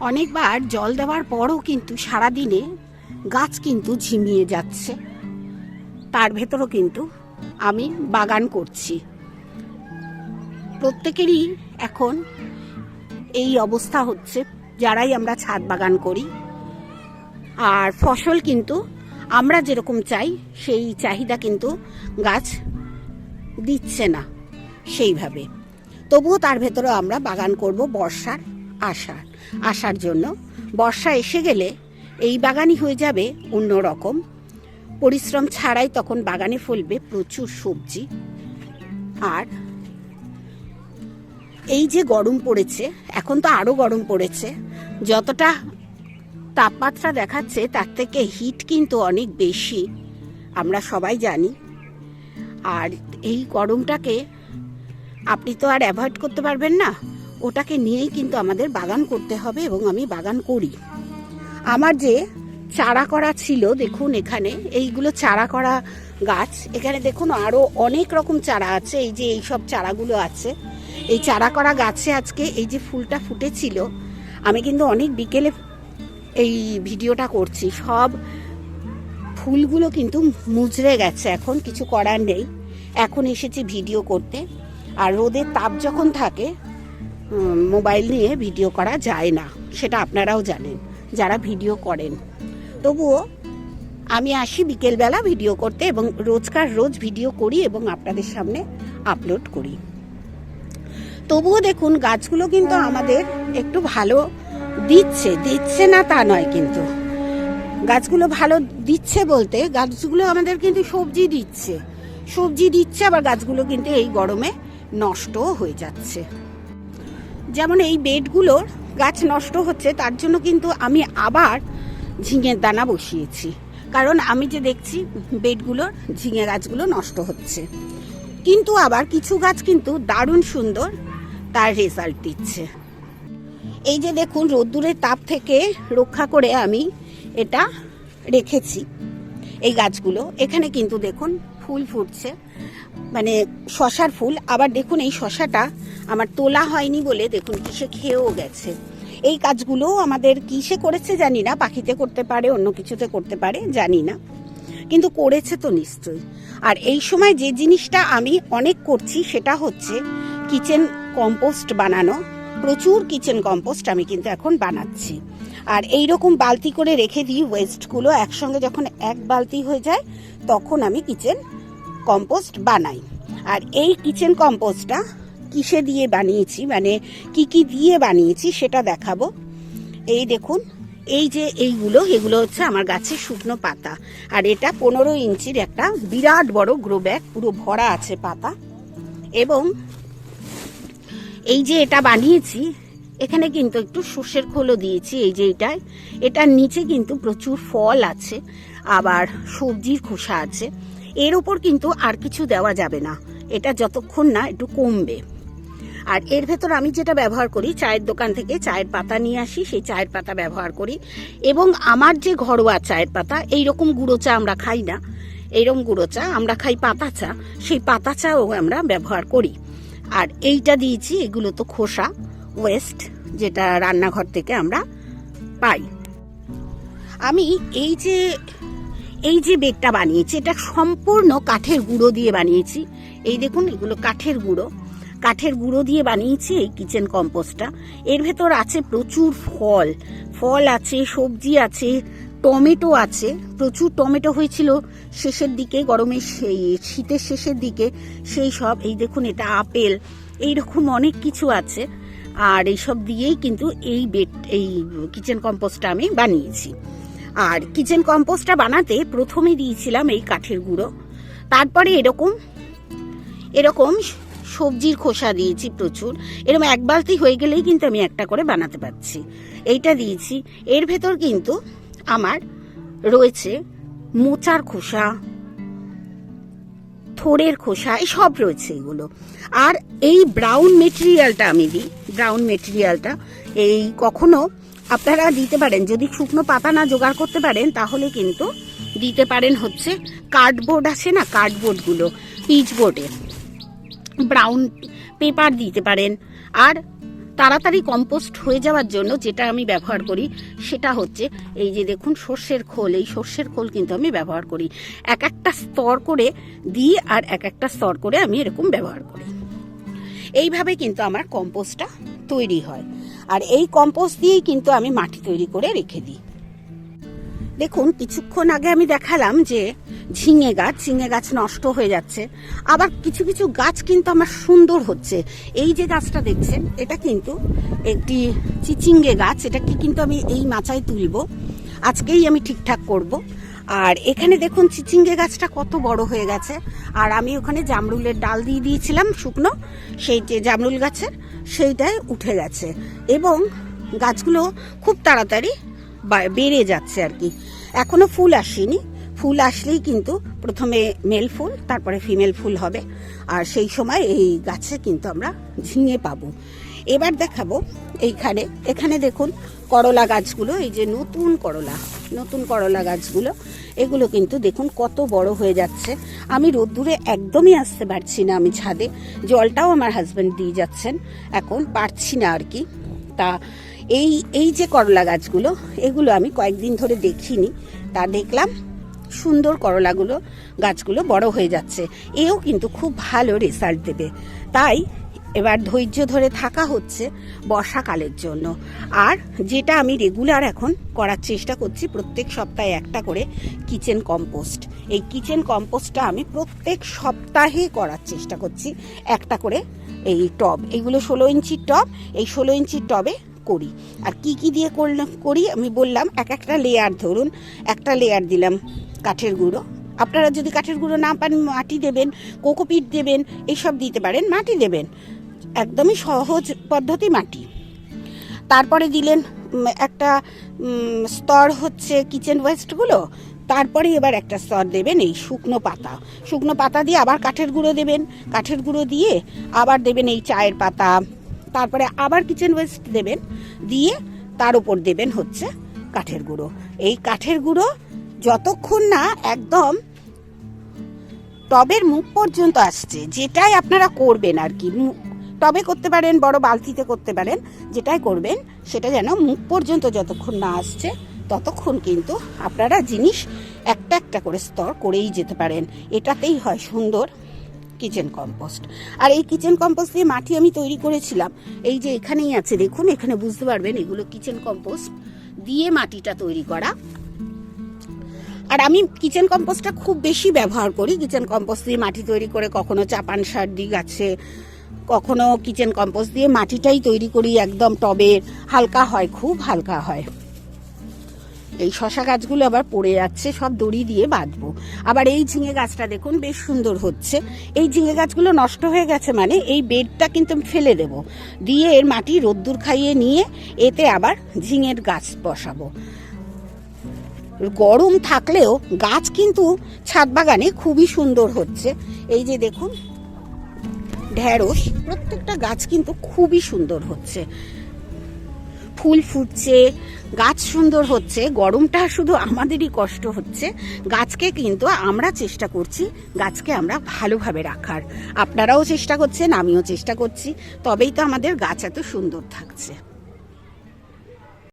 অনেকবার জল দেওয়ার পরও কিন্তু সারাদিনে গাছ কিন্তু ঝিমিয়ে যাচ্ছে। তার ভেতরও কিন্তু আমি বাগান করছি। প্রত্যেকেরই এখন এই অবস্থা হচ্ছে, যারাই আমরা ছাদ বাগান করি। আর ফসল কিন্তু আমরা যেরকম চাই, সেই চাহিদা কিন্তু গাছ দিচ্ছে না সেইভাবে। তবুও তার ভেতরে আমরা বাগান করব বর্ষার আশার। আসার জন্য। বর্ষা এসে গেলে এই বাগানই হয়ে যাবে অন্য রকম। পরিশ্রম ছাড়াই তখন বাগানে ফলবে প্রচুর সবজি। আর এই যে গরম পড়েছে, এখন তো আরও গরম পড়েছে। যতটা তাপমাত্রা দেখাচ্ছে, তার থেকে হিট কিন্তু অনেক বেশি, আমরা সবাই জানি। আর এই গরমটাকে আপনি তো আর অ্যাভয়েড করতে পারবেন না। ওটাকে নিয়েই কিন্তু আমাদের বাগান করতে হবে এবং আমি বাগান করি। আমার যে চারা করা ছিল, দেখুন এখানে, এইগুলো চারা করা গাছ। এখানে দেখুন আরও অনেক রকম চারা আছে, এই যে এই সব চারাগুলো আছে। এই চারা করা গাছে আজকে এই যে ফুলটা ফুটেছিল, আমি কিন্তু অনেক বিকেলে এই ভিডিওটা করছি। সব ফুলগুলো কিন্তু মুচড়ে গেছে, এখন কিছু করার নেই। এখন এসেছি ভিডিও করতে। আর রোদের তাপ যখন থাকে মোবাইল নিয়ে ভিডিও করা যায় না, সেটা আপনারাও জানেন, যারা ভিডিও করেন। তবুও আমি আসি বিকেলবেলা ভিডিও করতে এবং রোজকার রোজ ভিডিও করি এবং আপনাদের সামনে আপলোড করি। তবুও দেখুন, গাছগুলো কিন্তু আমাদের একটু ভালো দিচ্ছে দিচ্ছে না তা নয় কিন্তু। গাছগুলো ভালো দিচ্ছে বলতে, গাছগুলো আমাদের কিন্তু সবজি দিচ্ছে। সবজি দিচ্ছে, আবার গাছগুলো কিন্তু এই গরমে নষ্টও হয়ে যাচ্ছে। যেমন এই বেডগুলোর গাছ নষ্ট হচ্ছে, তার জন্য কিন্তু আমি আবার ঝিঙের দানা বসিয়েছি। কারণ আমি যে দেখছি বেডগুলোর ঝিঙে গাছগুলো নষ্ট হচ্ছে। কিন্তু আবার কিছু গাছ কিন্তু দারুণ সুন্দর তার রেজাল্ট দিচ্ছে। এই যে দেখুন, রোদ্দুরের তাপ থেকে রক্ষা করে আমি এটা রেখেছি, এই গাছগুলো। এখানে কিন্তু দেখুন, ফুল ফুটছে। মানে শশার ফুল। আবার দেখুন এই শশাটা আমার তোলা হয়নি বলে দেখুন কিসে খেয়েও গেছে। এই কাজগুলো আমাদের কিসে করেছে জানি না, পাখিতে করতে পারে, অন্য কিছুতে করতে পারে, জানি না। কিন্তু করেছে তো নিশ্চয়ই। আর এই সময় যে জিনিসটা আমি অনেক করছি সেটা হচ্ছে কিচেন কম্পোস্ট বানানো। প্রচুর কিচেন কম্পোস্ট আমি কিন্তু এখন বানাচ্ছি। আর এই রকম বালতি করে রেখে দিই ওয়েস্টগুলো একসঙ্গে যখন এক বালতি হয়ে যায়, তখন আমি কিচেন কম্পোস্ট বানাই। আর এই কিচেন কম্পোস্টটা কিসে দিয়ে বানিয়েছি? মানে কি কি দিয়ে বানিয়েছি সেটা দেখাবো। এই দেখুন, এই যে এইগুলো, এগুলো হচ্ছে আমার গাছের শুকনো পাতা। আর এটা পনেরো ইঞ্চির একটা বিরাট বড় গ্রো ব্যাগ পুরো ভরা আছে পাতা। এবং এই যে এটা বানিয়েছি, এখানে কিন্তু একটু সর্ষের খোলও দিয়েছি, এই যে এটায় এটার নিচে কিন্তু প্রচুর ফল আছে, আবার সবজির খোসা আছে। এর উপর কিন্তু আর কিছু দেওয়া যাবে না। এটা যতক্ষণ না একটু কমবে। আর এর ভেতর আমি যেটা ব্যবহার করি, চায়ের দোকান থেকে চায়ের পাতা নিয়ে আসি, সেই চায়ের পাতা ব্যবহার করি। এবং আমার যে ঘরোয়া চায়ের পাতা এই রকম গুঁড়ো চা আমরা খাই না। এইরকম গুঁড়ো চা আমরা খাই পাতা চা, সেই পাতা চাও আমরা ব্যবহার করি। আর এইটা দিয়েছি, এগুলো তো খোসা ওয়েস্ট যেটা রান্নাঘর থেকে আমরা পাই। আমি এই যে এই যে বেগটা বানিয়েছি, এটা সম্পূর্ণ কাঠের গুঁড়ো দিয়ে বানিয়েছি। এই দেখুন, এগুলো কাঠের গুঁড়ো। কাঠের গুঁড়ো দিয়ে বানিয়েছি এই কিচেন কম্পোস্টটা। এর ভেতর আছে প্রচুর ফল। ফল আছে, সবজি আছে, টমেটো আছে। প্রচুর টমেটো হয়েছিল শেষের দিকে, গরমের সেই শীতের শেষের দিকে, সেই সব। এই দেখুন, এটা আপেল। এইরকম অনেক কিছু আছে। আর এইসব দিয়েই কিন্তু এই বেড, এই কিচেন কম্পোস্টটা আমি বানিয়েছি। আর কিচেন কম্পোস্টটা বানাতে প্রথমে দিয়েছিলাম এই কাঠের গুঁড়ো। তারপরে এরকম এরকম সবজির খোসা দিয়েছি প্রচুর। এরকম এক বালতি হয়ে গেলেই কিন্তু আমি একটা করে বানাতে পারছি। এইটা দিয়েছি। এর ভেতর কিন্তু আমার রয়েছে মোচার খোসা থোড়ের খোসা সব রয়েছে এগুলো। আর এই ব্রাউন মেটেরিয়ালটা আমি দিই। ব্রাউন মেটেরিয়ালটা এই কখনো আপনারা দিতে পারেন, যদি শুকনো পাতা না জোগাড় করতে পারেন, তাহলে কিন্তু দিতে পারেন হচ্ছে কার্ডবোর্ড আছে না কার্ডবোর্ডগুলো পিচবোর্ডের ব্রাউন পেপার দিতে পারেন। আর তাড়াতাড়ি কম্পোস্ট হয়ে যাওয়ার জন্য যেটা আমি ব্যবহার করি, সেটা হচ্ছে এই যে দেখুন সর্ষের খোল, এই সর্ষের খোল কিন্তু আমি ব্যবহার করি। এক একটা স্তর করে দিই আর এক একটা স্তর করে আমি এরকম ব্যবহার করি। এইভাবে কিন্তু আমার কম্পোস্টটা তৈরি হয়। আর এই কম্পোস্ট দিয়েই কিন্তু আমি মাটি তৈরি করে রেখে দিই। দেখুন, কিছুক্ষণ আগে আমি দেখালাম যে ঝিঙে গাছ ঝিঙে গাছ নষ্ট হয়ে যাচ্ছে। আবার কিছু কিছু গাছ কিন্তু আমার সুন্দর হচ্ছে। এই যে গাছটা দেখছেন, এটা কিন্তু একটি চিচিঙ্গে গাছ। এটাকে কিন্তু আমি এই মাচায় তুলবো। আজকেই আমি ঠিকঠাক করব। আর এখানে দেখুন, চিচিঙ্গে গাছটা কত বড় হয়ে গেছে। আর আমি ওখানে জামরুলের ডাল দিয়ে দিয়েছিলাম শুকনো, সেই যে জামরুল গাছের। সেইটাই উঠে গেছে। এবং গাছগুলো খুব তাড়াতাড়ি বেড়ে যাচ্ছে আর কি। এখনও ফুল আসেনি। ফুল আসলেই কিন্তু প্রথমে মেল ফুল, তারপরে ফিমেল ফুল হবে। আর সেই সময় এই গাছে কিন্তু আমরা ঝিঙে পাবো। এবার দেখাবো এইখানে। এখানে দেখুন করলা গাছগুলো, এই যে নতুন করলা। নতুন করলা গাছগুলো, এগুলো কিন্তু দেখুন কত বড় হয়ে যাচ্ছে। আমি রোদ্দুরে একদমই আসতে পারছি না আমি ছাদে। জলটাও আমার হাজব্যান্ড দিয়ে যাচ্ছেন। এখন পারছি না আর কি। তা এই এই যে করলা গাছগুলো, এগুলো আমি কয়েকদিন ধরে দেখিনি। তা দেখলাম সুন্দর করলাগুলো, গাছগুলো বড় হয়ে যাচ্ছে। এও কিন্তু খুব ভালো রেজাল্ট দেবে। তাই এবার ধৈর্য ধরে থাকা হচ্ছে বর্ষাকালের জন্য। আর যেটা আমি রেগুলার এখন করার চেষ্টা করছি প্রত্যেক সপ্তাহে একটা করে কিচেন কম্পোস্ট এই কিচেন কম্পোস্টটা আমি প্রত্যেক সপ্তাহে করার চেষ্টা করছি একটা করে এই টব। এইগুলো ষোলো ইঞ্চির টব, এই ষোলো ইঞ্চির টবে করি। আর কি কি দিয়ে করলাম করি? আমি বললাম, এক একটা লেয়ার ধরুন, একটা লেয়ার দিলাম কাঠের গুঁড়ো। আপনারা যদি কাঠের গুঁড়ো না পান, মাটি দেবেন, কোকোপিট দেবেন এইসব দিতে পারেন, মাটি দেবেন। একদমই সহজ পদ্ধতি মাটি। তারপরে দিলেন একটা স্তর হচ্ছে কিচেন ওয়েস্টগুলো তারপরে এবার একটা স্তর দেবেন এই শুকনো পাতা। শুকনো পাতা দিয়ে আবার কাঠের গুঁড়ো দেবেন। কাঠের গুঁড়ো দিয়ে আবার দেবেন এই চায়ের পাতা। তারপরে আবার কিচেন ওয়েস্ট দেবেন, দিয়ে তার উপর দেবেন হচ্ছে কাঠের গুঁড়ো। এই কাঠের গুঁড়ো যতক্ষণ না একদম টবের মুখ পর্যন্ত আসছে, যেটাই আপনারা করবেন আর কি টবে করতে পারেন, বড় বালতিতে করতে পারেন, যেটাই করবেন, সেটা যেন মুখ পর্যন্ত যতক্ষণ না আসছে, ততক্ষণ কিন্তু আপনারা জিনিস একটা একটা করে স্তর করেই যেতে পারেন। এটাতেই হয় সুন্দর কিচেন কম্পোস্ট। আর এই কিচেন কম্পোস্ট দিয়ে মাটি আমি তৈরি করেছিলাম। এই যে এখানেই আছে, দেখুন, এখানে বুঝতে পারবেন, এগুলো কিচেন কম্পোস্ট দিয়ে মাটিটা তৈরি করা। আর আমি কিচেন কম্পোস্টটা খুব বেশি ব্যবহার করি। কিচেন কম্পোস্ট দিয়ে মাটি তৈরি করে কখনো চাপান সার দিই গাছে কখনো কিচেন কম্পোস্ট দিয়ে মাটিটাই তৈরি করি একদম টবের হালকা হয়, খুব হালকা হয়। এই শশা গাছগুলো আবার পড়ে যাচ্ছে, সব দড়ি দিয়ে বাঁধবো। আবার এই ঝিঙে গাছটা দেখুন, বেশ সুন্দর হচ্ছে। এই ঝিঙে গাছগুলো নষ্ট হয়ে গেছে মানে এই বেডটা কিন্তু আমি ফেলে দেব। দিয়ে এর মাটি রোদ্দুর খাইয়ে নিয়ে এতে আবার ঝিঙের গাছ বসাবো। গরম থাকলেও গাছ কিন্তু ছাদ বাগানে খুবই সুন্দর হচ্ছে। এই যে দেখুন ঢেঁড়স প্রত্যেকটা গাছ কিন্তু খুবই সুন্দর হচ্ছে। ফুল ফুটছে, গাছ সুন্দর হচ্ছে, গরমটা শুধু আমাদেরই কষ্ট হচ্ছে। গাছকে কিন্তু আমরা চেষ্টা করছি, গাছকে আমরা ভালোভাবে রাখার। আপনারাও চেষ্টা করছেন, আমিও চেষ্টা করছি, তবেই তো আমাদের গাছ এত সুন্দর থাকছে।